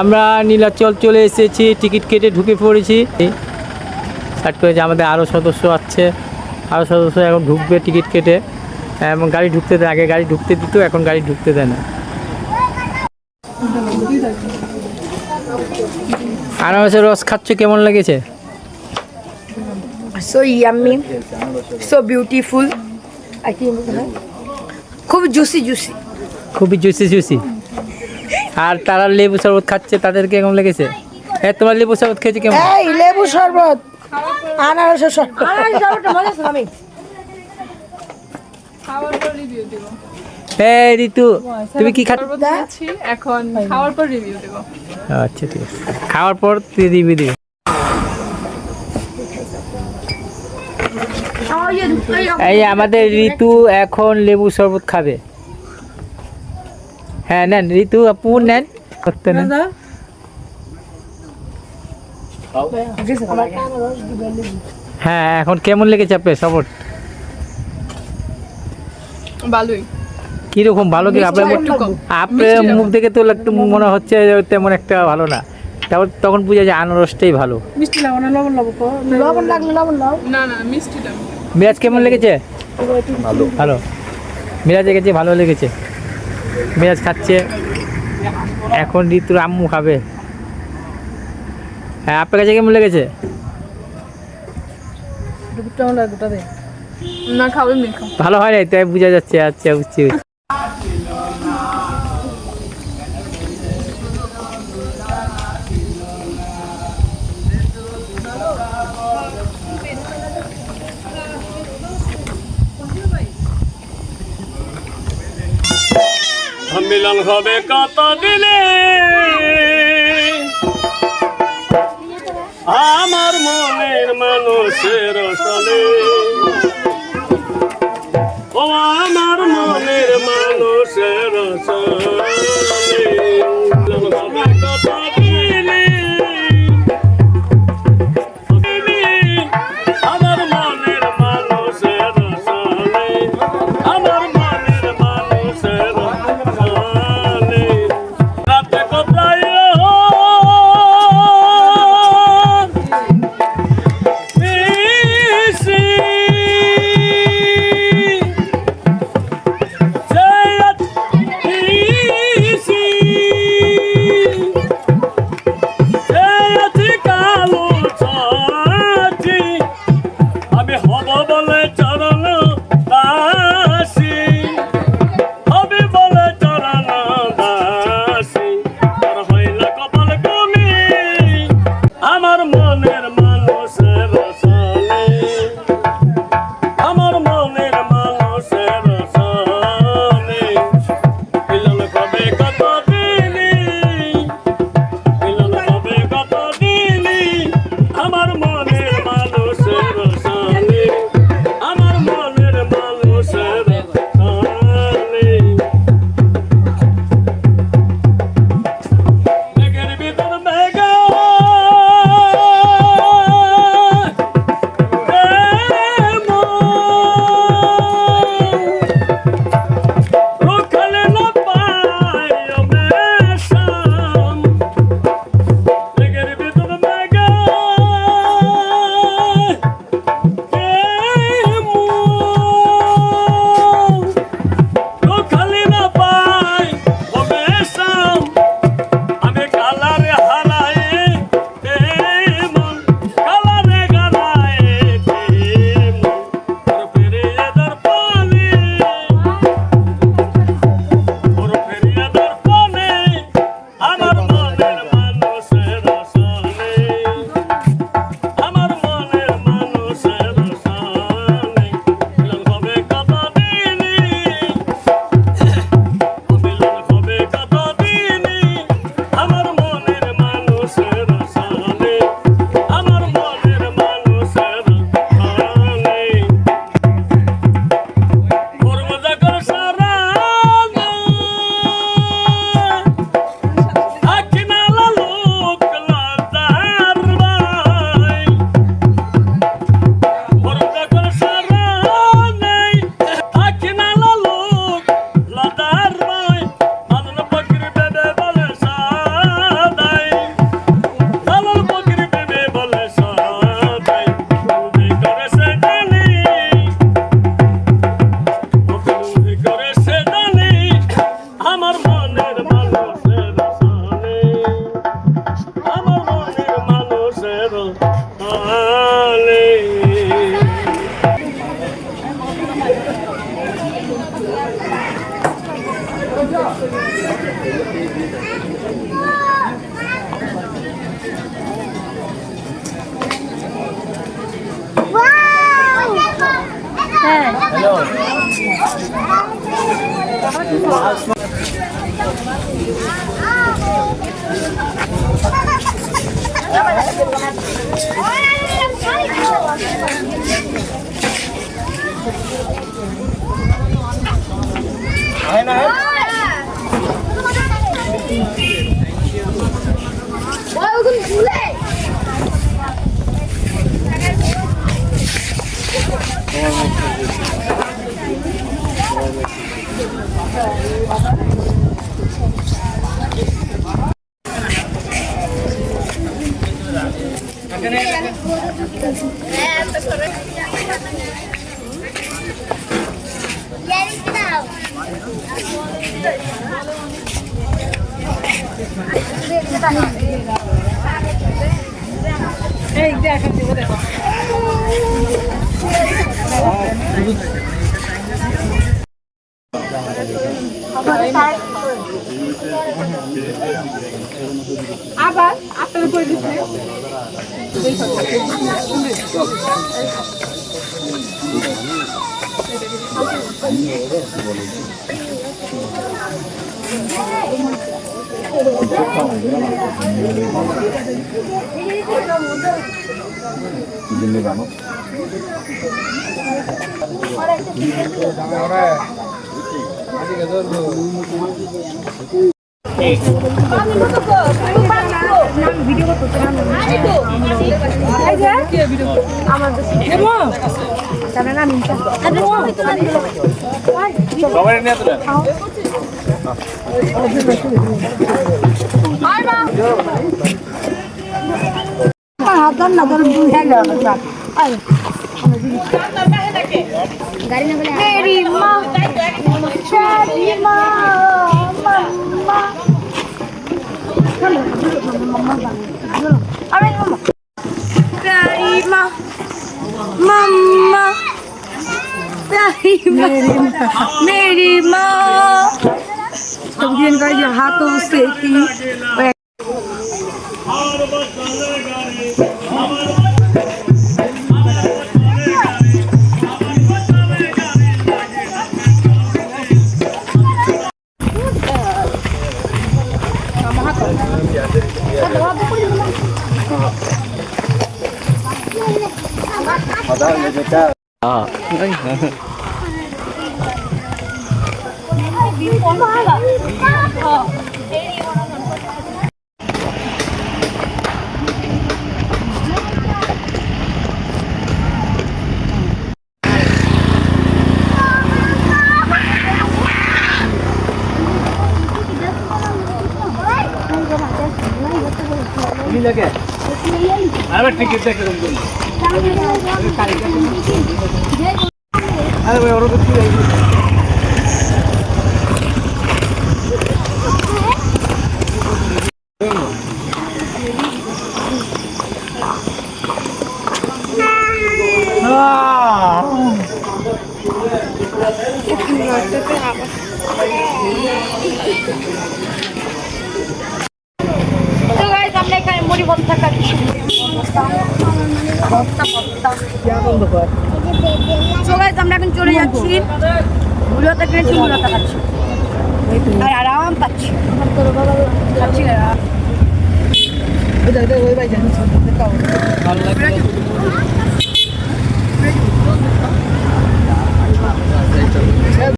আমরা নীলাচল চলে এসেছি টিকিট কেটে ঢুকে পড়েছি। স্টার্ট করেছে আমাদের আরও সদস্য আছে। আরও সদস্য এখন ঢুকবে টিকিট কেটে। এবং গাড়ি ঢুকতে দেয় আগে গাড়ি ঢুকতে দিত এখন গাড়ি ঢুকতে দেয় না। আনারসের রস খাচ্ছ কেমন লেগেছে? সো yummy, সো বিউটিফুল খুব জুসি জুসি খুবই জুসি জুসি আর তারা লেবু শরবত খাচ্ছে তাদেরকে কেমন লেগেছে? হ্যাঁ তোমার লেবু শরবত খেয়েছে কেমন? এই লেবু শরবত। আনারসের শরবত। আমি খাওয়ার পর রিভিউ দেব। হ্যাঁ ঋতু তুমি কি খাচ্ছ? এখন খাওয়ার পর রিভিউ দেব। আচ্ছা ঠিক আছে। খাওয়ার পর তুই দিবি। দিবি এই আমাদের ঋতু এখন লেবু শরবত খাবে। হ্যাঁ নেন ঋতু আপু নেন। করতে নেন? হ্যাঁ এখন কেমন লেগেছে আপনার শরবত ভালোই। কীরকম ভালো কি আপনার আপনার মুখ দেখে তো একটু মনে হচ্ছে তেমন একটা ভালো না। তারপর তখন বুঝা যায় আনারসটাই ভালো। লবণ লাগলে লবণ লাও না না মিষ্টিটা মিরাজ কেমন লেগেছে? ভালো। ভালো। মিরাজ লেগেছে ভালো লেগেছে। মিরাজ খাচ্ছে। এখন ঋতুর আম্মু খাবে। হ্যাঁ আপনার কাছে কেমন লেগেছে? ভালো হয় নাই তাই বোঝা যাচ্ছে আচ্ছা বুঝছি। মিলন হবে কত দিলে আমার মনের মানুষের চলে। ও আমার মনের মানুষের সনে আবার मेरी माँ मेरी माँ কেননা মেরি মা মা মা আমি মা। माँ मेरी माँ तुम जिनका ये हाथों से की 啊！哎呀！太妈了！好，给你，我老公过你来给。আরে টিকিট দেখে রুম দিন আরে ভাই ওরা তো কি আবার তো গাইস আমরা এখন চলে যাচ্ছি। ভর্তা কিনেছি মুড়ি খাচ্ছি আর আরাম পাচ্ছি। খাচ্ছি আরাম।